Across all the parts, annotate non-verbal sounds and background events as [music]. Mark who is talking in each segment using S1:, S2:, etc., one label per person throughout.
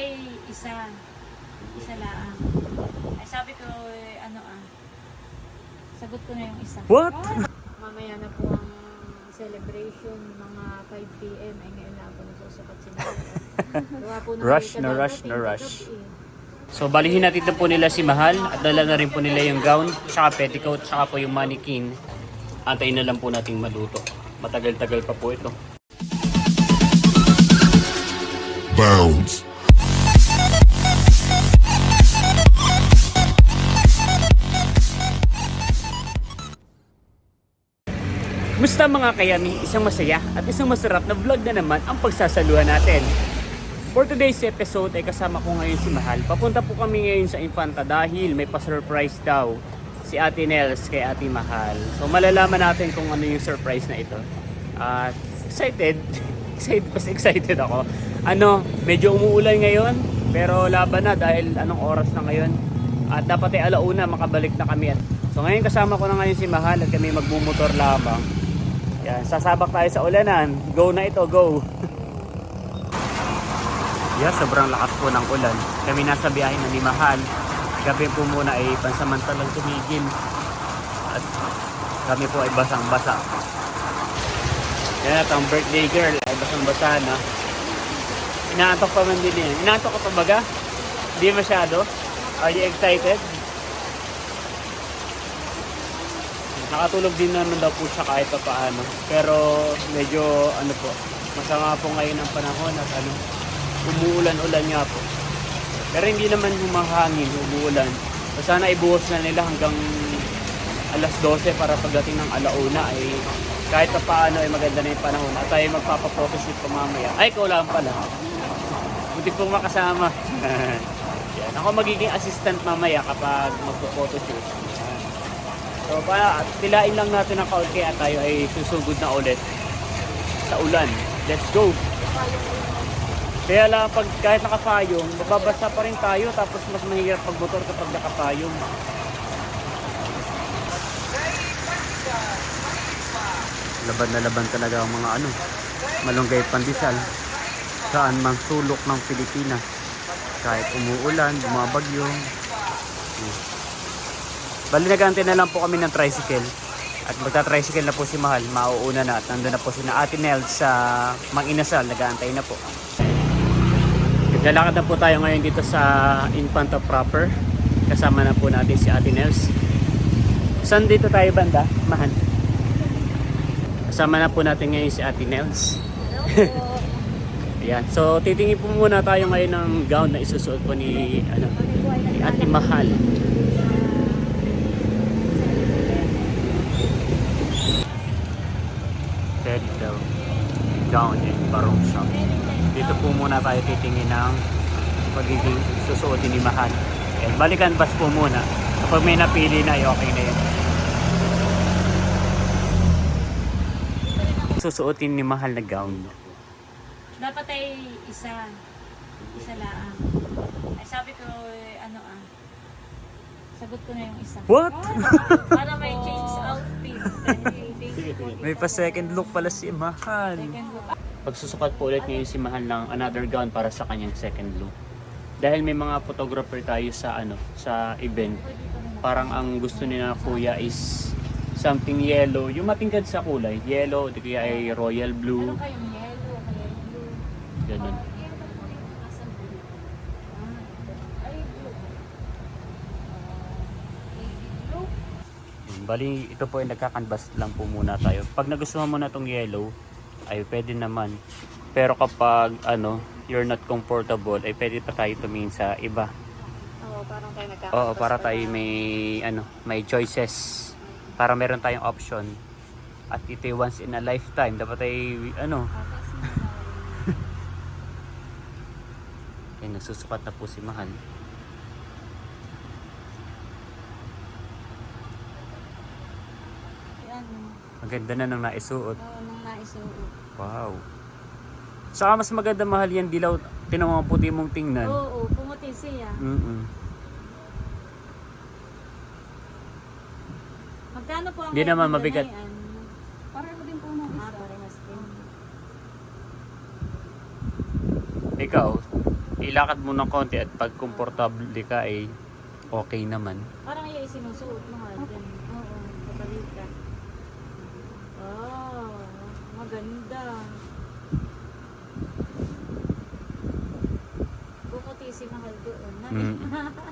S1: ay isa. Isa lang. Ay sabi ko, eh, ano ah. Sagot ko na yung isa.
S2: What?
S1: Mamaya na po ang celebration, mga 5 p.m. Ay ngayon na ako nagsusukat si [laughs] Gawa po ng
S2: Rush na rush na rush.
S1: eh.
S2: So balihin natin po nila si Mahal at dala na rin po nila yung gown, tsaka petticoat, tsaka po yung mannequin. Antayin na lang po nating maluto. Matagal-tagal pa po ito.
S3: bounds.
S2: Musta mga kayami, isang masaya at isang masarap na vlog na naman ang pagsasaluhan natin. For today's episode ay kasama ko ngayon si Mahal. Papunta po kami ngayon sa Infanta dahil may pa-surprise daw si Ate Nels kay Ate Mahal. So malalaman natin kung ano yung surprise na ito. At excited, [laughs] excited, mas excited ako. Ano, medyo umuulan ngayon pero laban na dahil anong oras na ngayon. At dapat ay alauna makabalik na kami. So ngayon kasama ko na ngayon si Mahal at kami magmumotor labang. Yan, sasabak tayo sa ulanan. Go na ito, go! Yeah, sobrang lakas po ng ulan. Kami nasa biyahe na ni Mahal. Gabi po muna ay pansamantalang tumigil. At kami po ay basang-basa. Yan at ang birthday girl ay basang-basa na. Inaantok pa man din yan. Inaantok ka pa baga? Hindi masyado? Are you excited? Nakatulog din naman daw po siya kahit pa paano. Pero medyo ano po, masama po ngayon ang panahon at ano, umuulan-ulan nga po. Pero hindi naman humahangin, umuulan. So sana ibuhos na nila hanggang alas 12 para pagdating ng alauna ay kahit pa paano ay maganda na yung panahon at tayo magpapapotoshoot pa mamaya. Ay, ikaw lang pala. Buti pong makasama. [laughs] Ako magiging assistant mamaya kapag magpo-photoshoot. So, para tilain lang natin ang kaunti at tayo ay susugod na ulit sa ulan. Let's go! Kaya lang pag kahit nakapayong, mababasa pa rin tayo tapos mas mahirap pagmotor kapag nakapayong. Laban na laban talaga ang mga ano, malunggay pandesal saan mang sulok ng Pilipinas. Kahit umuulan, bumabagyo. Hmm. Bali nagante na lang po kami ng tricycle. At magta-tricycle na po si Mahal, mauuna na at nandun na po si Ate Nel sa Mang Inasal, nag-aantay na po. Naglalakad na po tayo ngayon dito sa Infanta proper. Kasama na po natin si Ate Nels. Saan dito tayo banda, Mahal? Kasama na po natin ngayon si Ate Nels. [laughs] Ayan. So titingin po muna tayo ngayon ng gown na isusuot po ni, ano, ni Ate Mahal. Ted daw. Gown and barong shop. Dito po muna tayo titingin ng pagiging susuotin ni Mahal. Ayan. Balikan bus po muna. Kapag may napili na, ay okay na yun. Susuotin ni Mahal na gown.
S1: Dapat ay isa. Isa lang. Ay sabi ko, eh, ano ah. Sagot ko na yung isa.
S2: What? [laughs]
S1: Para may change outfit.
S2: May pa second look pala si Mahal. Pagsusukat po ulit ngayon si Mahal ng another gown para sa kanyang second look. Dahil may mga photographer tayo sa ano sa event. Parang ang gusto nila kuya is something yellow, yung matingkad sa kulay, yellow, di kaya ay royal blue,
S1: Ano kayong yellow? Kaya blue.
S2: ganun.
S1: Asan blue? Ah, ay blue. Blue?
S2: Yun, Bali, ito po ay nagkakanvas lang po muna tayo. Pag nagustuhan mo na tong yellow, ay pwede naman. Pero kapag ano, you're not comfortable, ay pwede pa tayo tumingin sa iba.
S1: Oo, parang tayo nagkakapos.
S2: Oo, para tayo may ano, may choices. Para meron tayong option. At ito ay once in a lifetime. Dapat ay ano, [laughs] ay nagsusukat na po si Mahal.
S1: Yan.
S2: Ang ganda na ng naisuot.
S1: Oo, nung naisuot.
S2: Wow. Saka mas maganda mahal yan dilaw. Tinan mo ang puti mong tingnan.
S1: Oo, pumuti siya.
S2: Mm-mm.
S1: Magkano po ang
S2: Hindi naman mabigat.
S1: na yan?
S4: Pareho din po
S1: Ah,
S4: isa.
S1: parehas din.
S2: Ikaw, ilakad mo ng konti at pag komportable ka ay okay naman.
S1: Parang yung isinusuot mo dyan. Oo, sa balikat. Wow, maganda. Bumuti si Mahal doon.
S2: Mm. [laughs]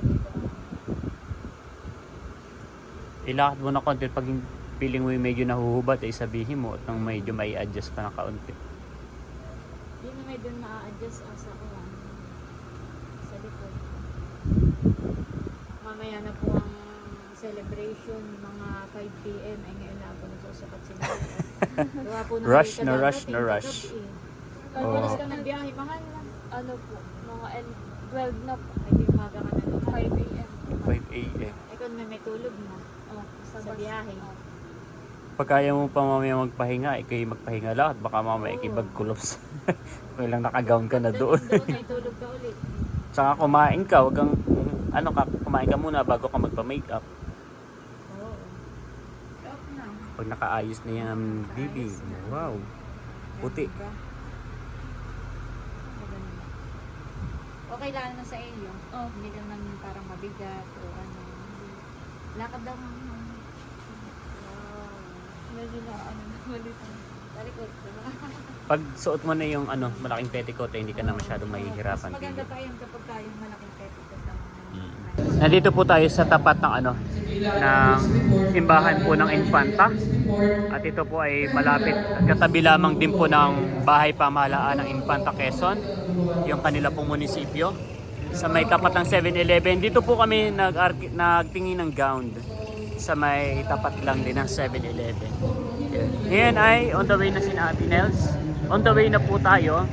S1: Dito.
S2: Ilakad mo ng konti pag feeling mo yung medyo nahuhubad ay sabihin mo at nang medyo may adjust ka na kaunti.
S1: Yun na medyo na-adjust ang sa uwan. Sa likod. Mamaya na po ang celebration, mga 5 p.m. ay ngayon na ako nagsusukat sila. [laughs] Ng
S2: Rush
S1: may
S2: na rush na rush. Oo.
S1: Pag oras ka nagbiyahe, mahal na.
S4: Ano po, mga N- 12 na po.
S1: Ay, umaga ka na doon.
S4: 5 a.m.
S2: 5 a.m.
S1: Ikaw may may tulog na.
S4: Oh,
S1: Sa
S4: bus.
S1: biyahe.
S4: Oh.
S2: Pag kaya mo pa mamaya magpahinga, ikay magpahinga lahat. Baka mamaya ikay
S1: Oo. [laughs]
S2: magkulops. Kung lang nakagown ka na doon.
S1: Doon tulog ka ulit.
S2: Tsaka kumain ka, wag kang, ano ka, kumain ka muna bago ka magpa-makeup.
S1: Oo. Na.
S2: Pag nakaayos na yung bibi. Wow. Puti.
S1: Diba? Okay lang na sa inyo.
S4: Oh.
S1: Hindi naman parang mabigat o ano. Lakad daw.
S4: Medyo na ano, [laughs] malito.
S1: Talikod, diba?
S2: Pag suot mo na yung ano, malaking petticoat, eh, hindi ka na masyadong
S1: Mas
S2: mahihirapan.
S1: maganda pa yun kapag kayong malaking petticoat ang
S2: Mm. Nandito po tayo sa tapat ng ano, ng simbahan po ng Infanta. At ito po ay malapit, katabi lamang din po ng bahay pamahalaan ng Infanta Quezon, yung kanila pong munisipyo. Sa may tapat ng 7-Eleven, dito po kami nag nagtingin ng gown sa may tapat lang din ng 7-Eleven. Yan. Ngayon ay on the way na si Ate Nels. On the way na po tayo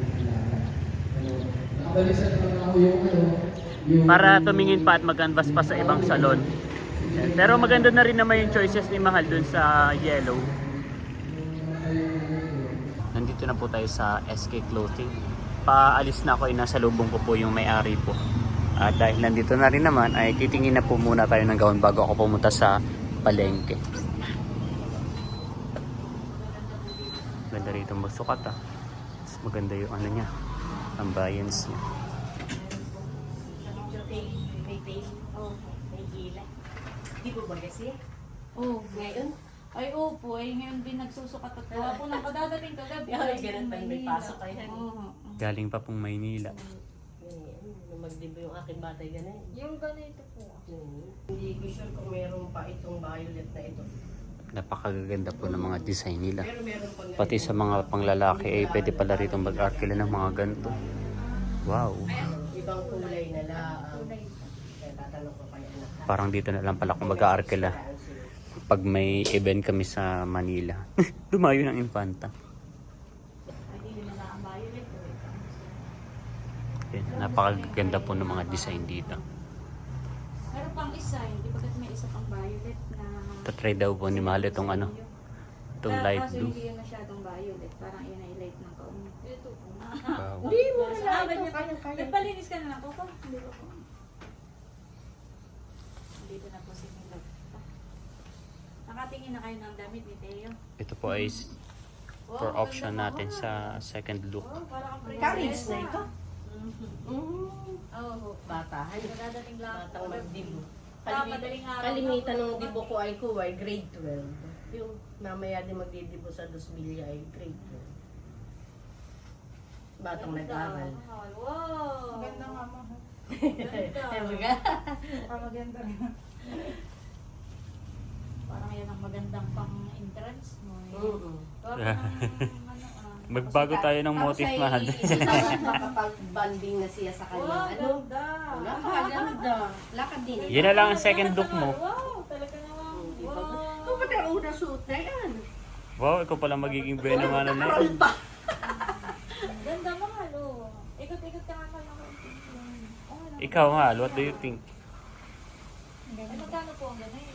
S2: para tumingin pa at mag-canvas pa sa ibang salon. Pero maganda na rin naman yung choices ni Mahal dun sa yellow. Nandito na po tayo sa SK Clothing. Paalis na ako, nasa lubong ko po yung may-ari po. At dahil nandito na rin naman, ay titingin na po muna tayo ng gown bago ako pumunta sa palengke. Ganda rito ang sukat ah. Mas maganda yung ano niya, ambience niya.
S5: May face. Oh, may gila. Di ba ba kasi?
S1: Oh,
S5: Ngayon?
S1: Ay, opo. Ay, ngayon din nagsusukat at gawa po ng kadadating kagabi.
S5: Ay, ganun pa, may pasok kayo.
S1: Oo.
S2: Galing pa pong Maynila.
S5: Magdibo yung aking batay ganun.
S1: Yung ganito po.
S5: Hmm. Hindi ko sure kung meron pa itong violet na ito.
S2: Napakaganda po ng mga design nila.
S5: Pero meron pang
S2: Pati sa mga panglalaki ay pwede pala rito mag-arkila ng mga ganito. Wow.
S5: ibang kulay na laang. Kaya tatanong ko kaya anak.
S2: Parang dito na lang pala kung mag-arkila pag may event kami sa Manila. [laughs] Dumayo ng Infanta.
S1: Lang
S2: napakaganda po ng mga design dito.
S1: Pang isa. Hindi pa kasi may isa pang violet na...
S2: Tatry daw po ni Mahal itong ano, itong
S1: Ah,
S2: light
S1: Kaso
S2: blue.
S1: hindi yun masyadong violet. Parang yun ay light ng kaunti. Ito po.
S2: Wow.
S5: Hindi mo na
S1: Ah,
S5: lang ito.
S1: ganyan.
S5: Kaya, kaya.
S1: Nagpalinis ka na lang, Coco. Hindi ko po. Dito na po si Milog. Nakatingin na kayo ng damit ni Teo.
S2: Ito po ay for option natin
S1: mo,
S2: sa second look.
S1: Ang
S5: Carriage na ito. Mm.
S1: Oo.
S5: Bata. Ay,
S1: Madadating lang.
S5: batang magdibo. Kalimitan
S1: po.
S5: ng dibo ko ay ko ay grade 12. Yung mamaya din magdidibo sa Dos Villa ay grade 12. Batang nag-aral.
S1: Wow. [laughs]
S4: Maganda nga. Ah, maganda rin.
S1: Parang yan ang magandang pang entrance mo. eh.
S5: Mm-mm.
S1: Parang. [laughs]
S2: Magbago tayo ng motif, Mahal. [laughs]
S5: makapag-banding na siya sa
S1: Wow,
S5: kanyang ano.
S1: ganda.
S5: Napakaganda. Lakad din.
S2: Yan na lang ang second look mo.
S1: Wow, talaga naman.
S5: Di ba?
S1: Wow.
S5: Ito ba ang una suot na yan?
S2: Wow, ikaw pala magiging bueno nga na
S5: pa.
S1: Ganda mahal oh. Ikot-ikot ka nga kayo. Oh?
S2: Ikaw, Mahal, what do you think?
S1: Ay, magkano po ang ganun?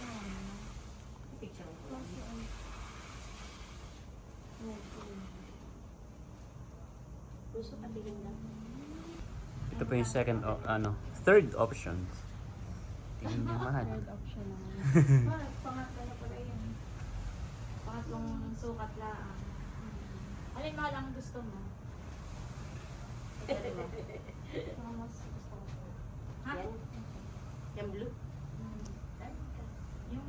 S5: Picture Puso patingin lang.
S2: Ito po yung second, o- ano, third option. Tingin niya mahal.
S4: Third option naman. [laughs]
S5: Ah, Pangatlo na pala yun.
S1: Pangatlong sukat lang. Alin mahal ang gusto mo?
S4: Ito, diba? Ano mas gusto ko.
S1: Ha?
S5: Yan? Yung blue?
S1: Yung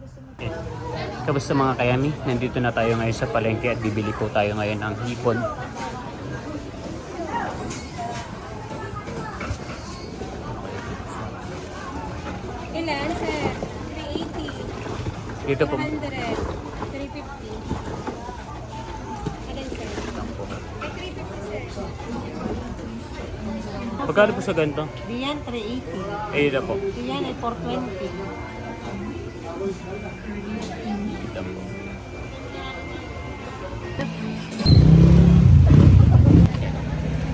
S1: gusto mo. Okay.
S2: Kamusta mga kayami? Nandito na tayo ngayon sa palengke at bibili po tayo ngayon ang hipon. Dito po.
S4: 100. 350. Ilan, sir? Ay, 350, sir.
S2: Magkano po sa ganito?
S5: Diyan, 380.
S2: Eh, ito po.
S5: Diyan ay 420.
S2: Ito po.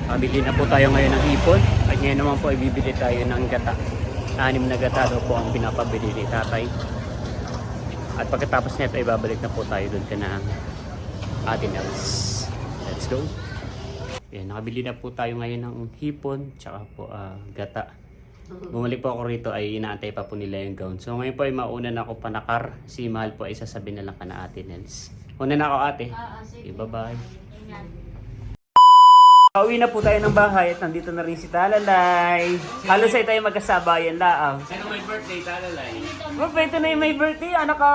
S2: Pabili na po tayo ngayon ng hipon. At ngayon naman po ay bibili tayo ng gata. Anim na gata daw po ang pinapabili ni tatay. At pagkatapos nito ay babalik na po tayo doon ka ng atin else. Let's go. Yan, nakabili na po tayo ngayon ng hipon tsaka po ah, gata. Bumalik po ako rito ay inaantay pa po nila yung gown. So ngayon po ay mauna na ako panakar. Si Mahal po ay sasabihin na lang ka na ate Nels. Una na ako ate.
S1: Sige.
S2: Okay, bye-bye. Pauwi na po tayo ng bahay at nandito na rin si Talalay. Halos ay tayo magkasabayan laang.
S6: Sino may birthday, talalay?
S2: Mabento na yung may birthday, anak ka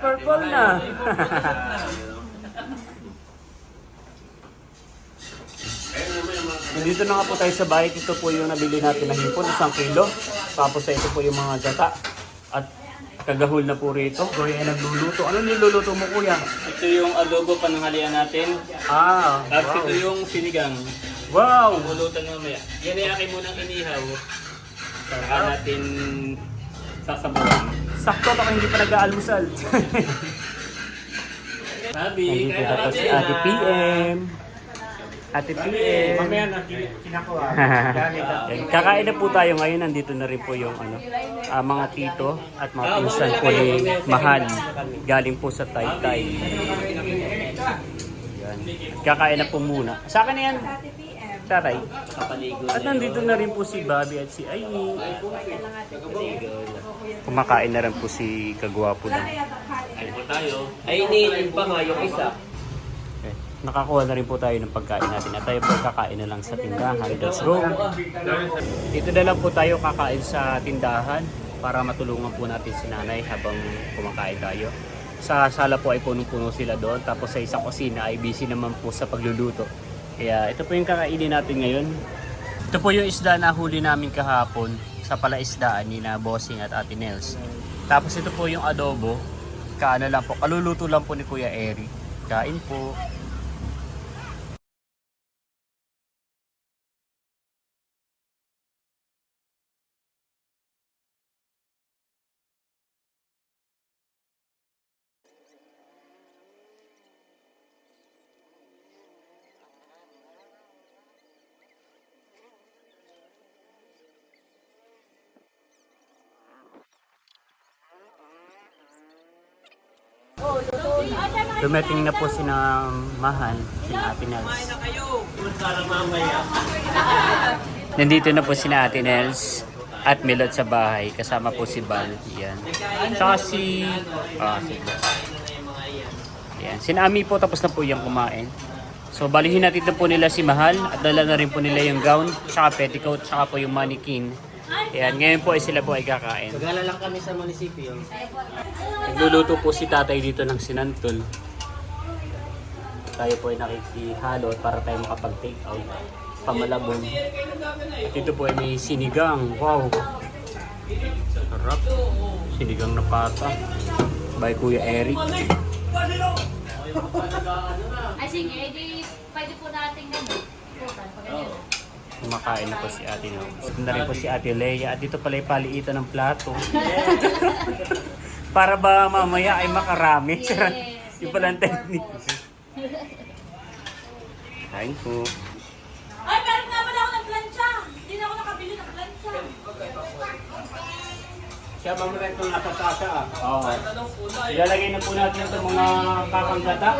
S2: purple na. [laughs] Nandito na nga po tayo sa bahay. Ito po yung nabili natin na hipon, isang kilo. Tapos ito po yung mga gata. At kagahol na po rito. Kuya ay nagluluto. Ano niluluto mo kuya?
S6: Ito yung adobo pananghalian natin.
S2: Ah,
S6: Tapos
S2: wow.
S6: ito yung sinigang.
S2: Wow!
S6: Pulutan mamaya. Yan ay akin munang inihaw. Saka natin sasabawan.
S2: Sakto ako hindi pa nag-aalmusal. [laughs]
S6: Sabi,
S2: Nandito
S6: kaya
S2: na
S6: natin,
S2: Ate PM. Ate PM.
S6: Mamaya na, kinakuha. [laughs]
S2: Kakain na po tayo ngayon. Nandito na rin po yung ano, ah, mga tito at mga pinsan po ni Mahal. Galing po sa Taytay. Yan. Kakain na po muna. Sa akin na yan.
S6: Kapaligo.
S2: At nandito na rin po si Bobby at si Aini. Kumakain na rin po si Kagwapo lang.
S6: Ay po tayo. Ay, iniinin pa nga yung isa.
S2: Nakakuha na rin po tayo ng pagkain natin at tayo po kakain na lang sa tindahan. Let's go! Dito na lang po tayo kakain sa tindahan para matulungan po natin si nanay habang kumakain tayo. Sa sala po ay punong-puno sila doon tapos sa isang kusina ay busy naman po sa pagluluto. Kaya ito po yung kakainin natin ngayon. Ito po yung isda na huli namin kahapon sa palaisdaan ni na Bossing at Ate Nels. Tapos ito po yung adobo. Kaano lang po, kaluluto lang po ni Kuya Eri. Kain po. Dumating na po si na Mahal, si Nels. Nandito na po si Nels at Milot sa bahay. Kasama po si Bal. Yan. Saka si... Ah, si Yan. Si Nami po tapos na po yung kumain. So balihin natin na po nila si Mahal at dala na rin po nila yung gown, saka petticoat, saka po yung mannequin. Yan. Ngayon po ay sila po ay kakain.
S6: Pagala lang kami sa munisipyo.
S2: Nagluluto po si tatay dito ng sinantol. Tayo po ay nakikihalo para tayo makapag-take out. Pamalabon. At ito po ay may sinigang. Wow! Sarap. Sinigang na pata. By Kuya Eric.
S1: Ay sige, edi pwede po natin ganun. Putan, pag ganyan.
S2: Kumakain na po si ate. No? Ito na rin po si ate Leia. At dito pala paliitan ng plato. para ba mamaya ay makarami.
S1: Yes.
S2: Yung pala ang technique. Kain po.
S1: Ay, meron nga pala ako ng plancha! Hindi na ako nakabili ng plancha.
S6: Siya mamaya itong nasa tasa ah.
S2: Oo. Ilalagay na po natin itong mga kakanggata.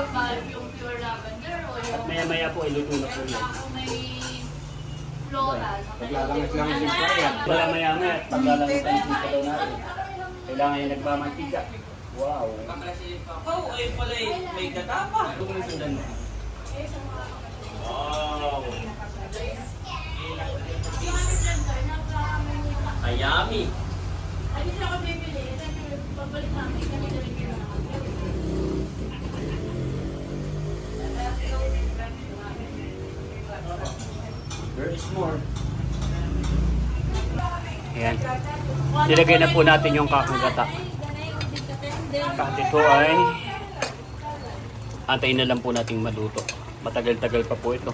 S1: Yung pure lavender o
S2: At maya maya po iluto na po yan.
S6: Paglalangas lang yung simpla yan.
S2: Wala maya maya at paglalangitan yung daw natin. Kailangan yung nagmamantika. Wow.
S1: Oh, ay pala eh. May katapa. Huwag mo sundan mo. Wow. Ayami. More.
S2: Ayan. Nilagay na po natin yung. At ito ay antayin na lang po nating maluto. Matagal-tagal pa po ito.